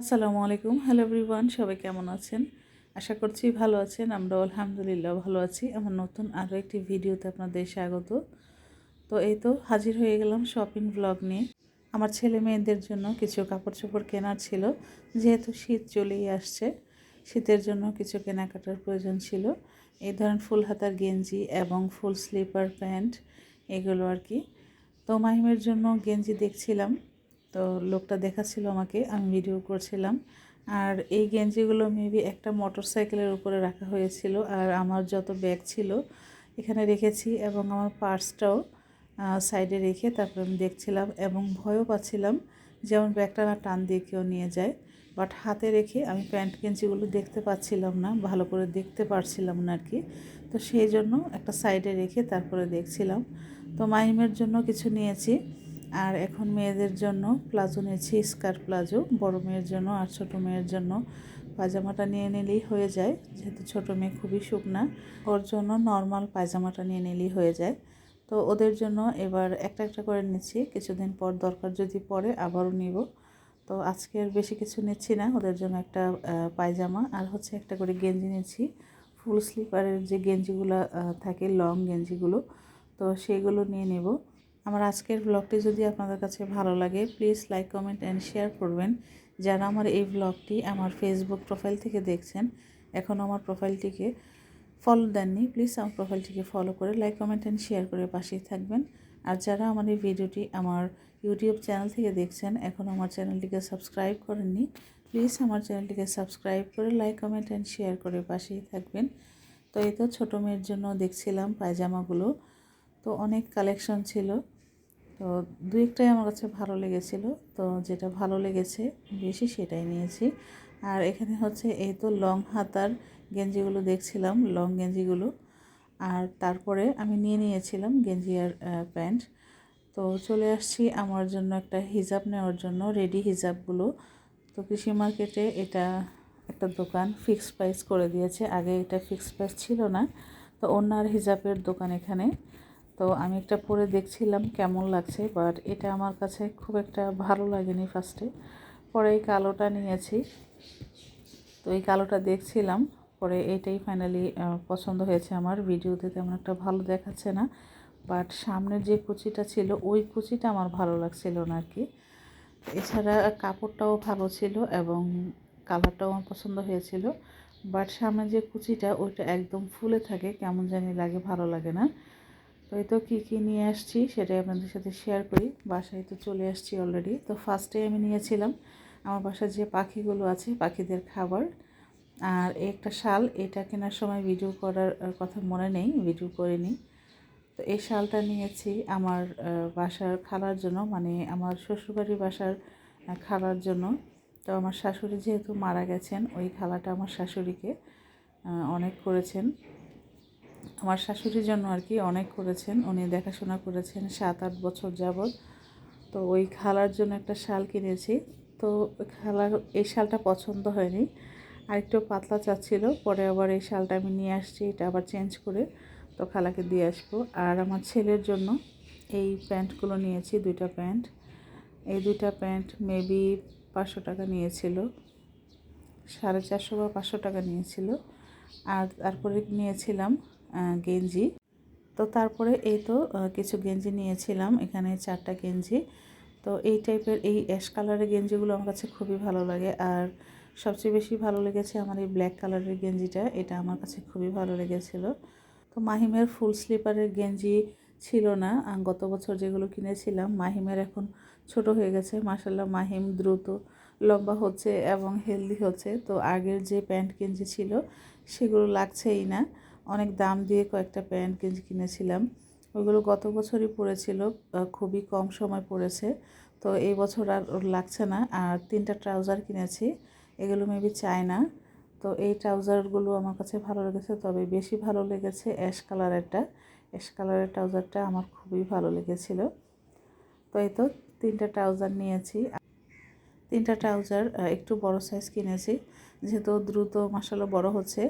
আসসালামু আলাইকুম। Hello everyone সবাই কেমন আছেন? আশা করছি ভালো আছেন আমরা আলহামদুলিল্লাহ ভালো আছি। আমার নতুন আরও একটি ভিডিওতে আপনাদের স্বাগত। তো এই তো হাজির হয়ে গেলাম শপিং ব্লগ নিয়ে। আমার ছেলে মেয়েদের জন্য কিছু কাপড় চোপড় কেনার ছিল, যেহেতু শীত চলেই আসছে, শীতের জন্য কিছু কেনাকাটার প্রয়োজন ছিল। এই ধরনের ফুল হাতার গেঞ্জি এবং ফুল স্লিপার প্যান্ট, এগুলো আর কি। তো মাহিমের জন্য গেঞ্জি দেখছিলাম তো লোকটা দেখাচ্ছিল আমাকে, আমি ভিডিও করছিলাম। আর এই গেঞ্জিগুলো মেবি একটা মোটর সাইকেলের উপরে রাখা হয়েছিল, আর আমার যত ব্যাগ ছিল এখানে রেখেছি এবং আমার পার্সটাও সাইডে রেখে তারপর আমি দেখছিলাম এবং ভয়ও পাচ্ছিলাম যেমন ব্যাগটা না টান দিয়ে কেউ নিয়ে যায়। বাট হাতে রেখে আমি প্যান্ট গেঞ্জিগুলো দেখতে পাচ্ছিলাম না, ভালো করে দেখতে পারছিলাম না আর কি। তো সেই জন্য একটা সাইডে রেখে তারপরে দেখছিলাম। তো মাইমের জন্য কিছু নিয়েছি। আর এখন মেয়েদের জন্য প্লাজো নিয়েছি স্কার প্লাজো। বড় মেয়ের জন্য আর ছোটো মেয়ের জন্য পায়জামাটা নিয়ে নিলেই হয়ে যায়। যেহেতু ছোটো মেয়ে খুবই শুকনা, ওর জন্য নর্মাল পায়জামাটা নিয়ে নিলেই হয়ে যায়। তো ওদের জন্য এবার একটা একটা করে নিচ্ছি। কিছুদিন পর দরকার যদি পড়ে আবারও নিব। তো আজকে আর বেশি কিছু নিচ্ছি না। ওদের জন্য একটা পায়জামা আর হচ্ছে একটা করে গেঞ্জি নিচ্ছি। ফুল স্লিপারের যে গেঞ্জিগুলো থাকে, লং গেঞ্জিগুলো, তো সেগুলো নিয়ে নেব। আমার আজকের ব্লগটি যদি আপনাদের কাছে ভালো লাগে please like comment and share করবেন। যারা আমার এই ব্লগটি আমার ফেসবুক প্রোফাইল থেকে দেখছেন এখন আমার প্রোফাইলটিকে ফলো দেননি প্লিজ আমার প্রোফাইলটিকে ফলো করে লাইক কমেন্ট অ্যান্ড শেয়ার করে পাশেই থাকবেন। আর যারা আমার এই ভিডিওটি আমার ইউটিউব চ্যানেল থেকে দেখছেন এখন আমার চ্যানেলটিকে সাবস্ক্রাইব করেননি প্লিজ আমার চ্যানেলটিকে সাবস্ক্রাইব করে লাইক কমেন্ট অ্যান্ড শেয়ার করে পাশেই থাকবেন। তো এই তো ছোটো মেয়ের জন্য দেখছিলাম পায়জামাগুলো। তো অনেক কালেকশন ছিল। তো দু একটাই আমার কাছে ভালো লেগেছিল। তো যেটা ভালো লেগেছে, বেশি সেটাই নিয়েছি। আর এখানে হচ্ছে এই তো লং হাতার গেঞ্জিগুলো দেখছিলাম, লং গেঞ্জিগুলো। আর তারপরে আমি নিয়ে নিয়েছিলাম গেঞ্জি আর প্যান্ট। তো চলে আসছি আমার জন্য একটা হিজাব নেওয়ার জন্য রেডি হিজাবগুলো। তো কৃষি মার্কেটে এটা একটা দোকান ফিক্সড প্রাইস করে দিয়েছে। আগে এটা ফিক্সড প্রাইস ছিল না। তো অন্যার হিজাবের দোকান এখানে। তো আমি একটা পরে দেখছিলাম কেমন লাগছে বাট এটা আমার কাছে খুব একটা ভালো লাগেনি ফার্স্টে পরে এই কালোটা নিয়েছি। তো এই কালোটা দেখছিলাম, পরে এটাই ফাইনালি পছন্দ হয়েছে আমার। ভিডিওতে তেমন একটা ভালো দেখাচ্ছে না বাট সামনের যে কুচিটা ছিল, ওই কুচিটা আমার ভালো লাগছিল না আর কি। এছাড়া কাপড়টাও ভালো ছিল এবং কালারটাও আমার পছন্দ হয়েছিল বাট সামনে যে কুচিটা, ওইটা একদম ফুলে থাকে, কেমন জানি লাগে, ভালো লাগে না। তো এই তো কী কী নিয়ে আসছি সেটাই আপনাদের সাথে শেয়ার করি। বাসায় তো চলে আসছি অলরেডি তো ফার্স্টে আমি নিয়েছিলাম আমার বাসায় যে পাখিগুলো আছে, পাখিদের খাবার। আর একটা শাল, এটা কেনার সময় ভিডিও করার কথা মনে নেই ভিডিও করিনি। তো এই শালটা নিয়েছি আমার বাসার খালার জন্য মানে আমার শ্বশুরবাড়ির বাসার খালার জন্য। তো আমার শাশুড়ি যেহেতু মারা গেছেন, ওই খালাটা আমার শাশুড়িকে অনেক করেছেন। আমার শাশুড়ির জন্য আর কি অনেক করেছেন। উনি দেখাশোনা করেছেন সাত, আট বছর যাবৎ। তো ওই খালার জন্য একটা শাল কিনেছি। তো খালার, এই শালটা পছন্দ হয়নি। আর একটু পাতলা চাচ্ছিল, পরে আবার এই শালটা আমি নিয়ে আসছি, এটা আবার চেঞ্জ করে তো খালাকে দিয়ে আসব। আর আমার ছেলের জন্য এই প্যান্টগুলো নিয়েছি, দুইটা প্যান্ট। এই দুইটা প্যান্ট মেবি পাঁচশো টাকা নিয়েছিল। সাড়ে চারশো বা পাঁচশো টাকা নিয়েছিল। আর তারপরে নিয়েছিলাম গেঞ্জি। তো তারপরে এই তো কিছু গেঞ্জি নিয়েছিলাম, এখানে চারটা গেঞ্জি। তো এই টাইপের এই অ্যাশ কালারের গেঞ্জিগুলো আমার কাছে খুবই ভালো লাগে। আর সবচেয়ে বেশি ভালো লেগেছে আমার এই ব্ল্যাক কালারের গেঞ্জিটা, এটা আমার কাছে খুবই ভালো লেগেছিল। তো মাহিমের ফুল স্লিপারের গেঞ্জি ছিল না গত বছর যেগুলো কিনেছিলাম, মাহিমের এখন ছোট হয়ে গেছে। মাসাল্লাহ মাহিম দ্রুত লম্বা হচ্ছে এবং হেলদি হচ্ছে। তো আগের যে প্যান্ট গেঞ্জি ছিল, সেগুলো লাগছেই না। অনেক দাম দিয়ে কয়েকটা প্যান্ট কিনেছিলাম। ওইগুলো গত বছরই পড়েছিল খুবই কম সময় পড়েছে। তো এই বছর আর লাগছে না। আর তিনটা ট্রাউজার কিনেছি, এগুলো মেবি চায় না তো এই ট্রাউজারগুলো আমার কাছে ভালো লেগেছে, তবে বেশি ভালো লেগেছে অ্যাশ কালারেরটা। অ্যাশ কালারের ট্রাউজারটা আমার খুবই ভালো লেগেছিলো। তো এই তো তিনটা ট্রাউজার নিয়েছি। তিনটা ট্রাউজার একটু বড় সাইজ কিনেছি, যেহেতু দ্রুত মাসালো বড় হচ্ছে।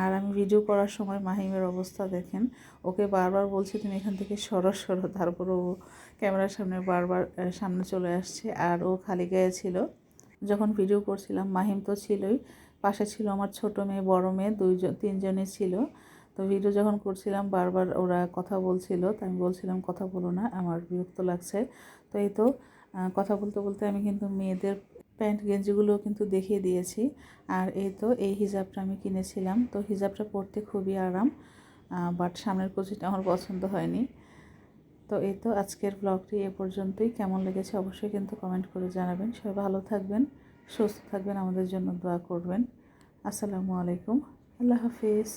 আর আমি ভিডিও করার সময় মাহিমের অবস্থা দেখেন, ওকে বারবার বলছি, তুমি এখান থেকে সরো সরো। তারপর ও ক্যামেরার সামনে বারবার সামনে চলে আসছে, আর ও খালি গায়ে ছিল। যখন ভিডিও করছিলাম, মাহিম তো ছিলই, পাশে ছিল আমার ছোট মেয়ে, বড় মেয়ে, দুইজন, তিনজনই ছিল। তো ভিডিও যখন করছিলাম, বারবার ওরা কথা বলছিল তো আমি বলছিলাম, কথা বলো না, আমার বিরক্ত লাগছে। তো এই তো কথা বলতে বলতে আমি কিন্তু মেয়েদের প্যান্ট গেঞ্জিগুলো কিন্তু দেখিয়ে দিয়েছি। আর এই তো, এই হিজাবটা আমি কিনেছিলাম। তো হিজাবটা পরতে খুবই আরাম বাট সামনের কুচিটা আমার পছন্দ হয়নি। তো এই তো, আজকের ব্লগটি এ পর্যন্তই। কেমন লেগেছে অবশ্যই কিন্তু কমেন্ট করে জানাবেন। সবাই ভালো থাকবেন, সুস্থ থাকবেন, আমাদের জন্য দোয়া করবেন। আসসালামু আলাইকুম। আল্লাহ হাফিজ।